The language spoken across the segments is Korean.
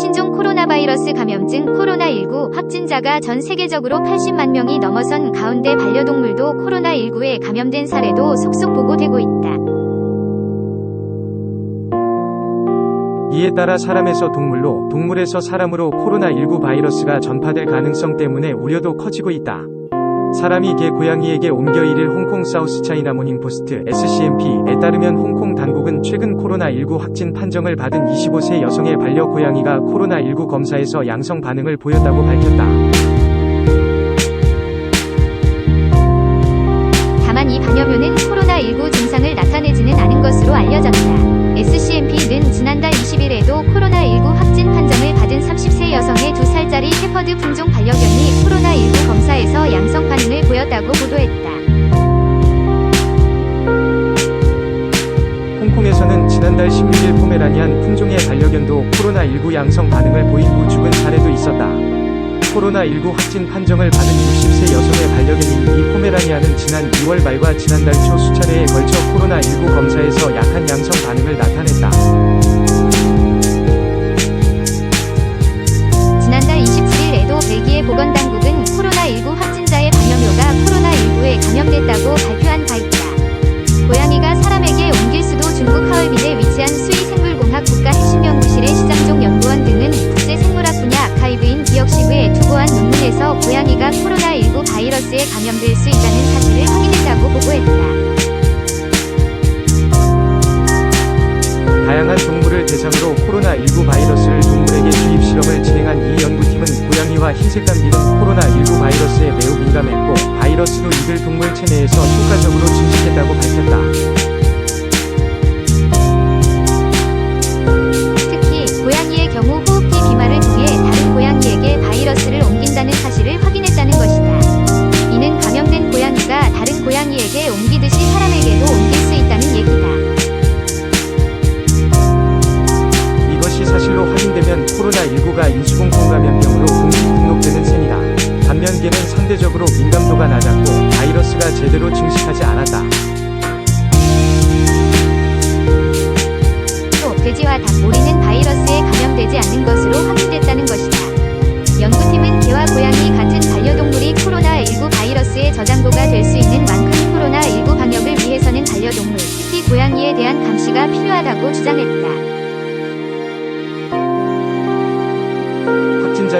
신종 코로나 바이러스 감염증 코로나19 확진자가 전 세계적으로 80만 명이 넘어선 가운데 반려동물도 코로나19에 감염된 사례도 속속 보고되고 있다. 이에 따라 사람에서 동물로, 동물에서 사람으로 코로나19 바이러스가 전파될 가능성 때문에 우려도 커지고 있다. 사람이 개 고양이에게 옮겨 1일 홍콩 사우스 차이나 모닝포스트 SCMP에 따르면 홍콩 당국은 최근 코로나19 확진 판정을 받은 25세 여성의 반려 고양이가 코로나19 검사에서 양성 반응을 보였다고 밝혔다. 다만 이 반려묘는 코로나19 증상을 나타내지는 않은 것으로 알려졌다. SCMP는 지난달 20일에도 코로나19 확진 판정을 받은 30세 여성의 2살짜리 shepherd 품종 반려견이 코로나19 검사에서 양성 보였다고 보도했다. 홍콩에서는 지난달 16일 포메라니안 품종의 반려견도 코로나19 양성 반응을 보인 후 죽은 사례도 있었다. 코로나19 확진 판정을 받은 60세 여성의 반려견인 이 포메라니안은 지난 2월 말과 지난달 초 수차례에 걸쳐 코로나19 검사에서 약한 양성 반응을 나타냈다. 대상으로 코로나19 바이러스를 동물에게 주입 실험을 진행한 이 연구팀은 고양이와 흰색 감기는 코로나19 바이러스에 매우 민감했고 바이러스도 이들 동물 체내에서 효과적으로 증식했다고 밝혔다. 코로나19가 인수공통 감염병으로 공식 등록되는 셈이다. 반면 개는 상대적으로 민감도가 낮았고 바이러스가 제대로 증식하지 않았다.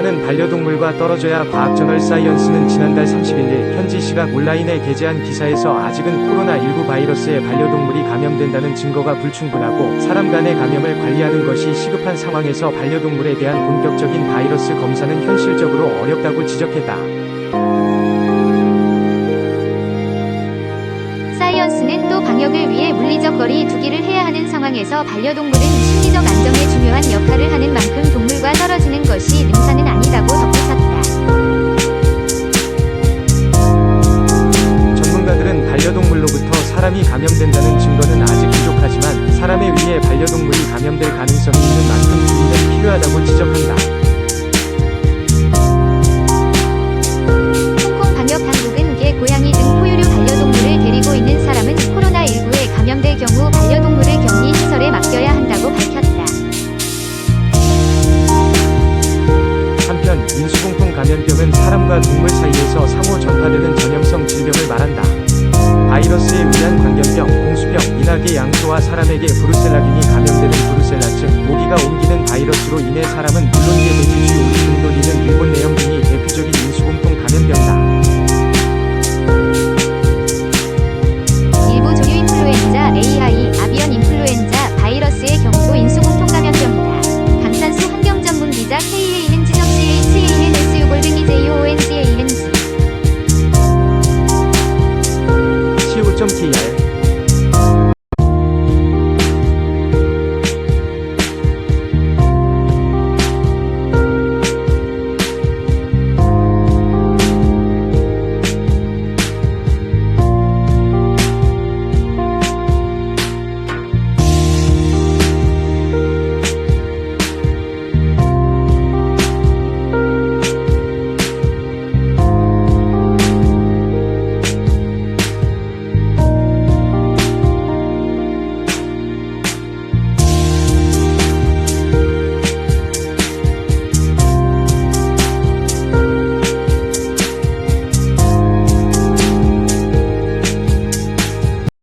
확진자는 반려동물과 떨어져야 과학저널 사이언스는 지난달 31일 현지 시각 온라인에 게재한 기사에서 아직은 코로나19 바이러스에 반려동물이 감염된다는 증거가 불충분하고 사람 간의 감염을 관리하는 것이 시급한 상황에서 반려동물에 대한 본격적인 바이러스 검사는 현실적으로 어렵다고 지적했다. 사이언스는 또 방역을 위해 물리적 거리 두기를 해야 하는 상황에서 반려동물은 심리적 안정에 중 사람이 감염된다는 증거는 아직 부족하지만 사람에 의해 반려동물이 감염될 가능성이 있는 만큼 주의는 필요하다고 지적한다. 홍콩 방역 당국은 개, 고양이 등 포유류 반려동물을 데리고 있는 사람은 코로나19에 감염될 경우 반려동물을 격리 시설에 맡겨야 한다고 밝혔다. 한편 인수공통 감염병은 사람과 동물 사이에서 상호 전파되는 전염성 질병을 말한다. 바이러스에 의한 광견병, 공수병, 인하계 양소와 사람에게 브루셀라균이 감염되는 브루셀라증, 모기가 옮기는 바이러스로 인해 사람은 물론 개, 돼지, 쥐, 오리, 등돌이는 这么气人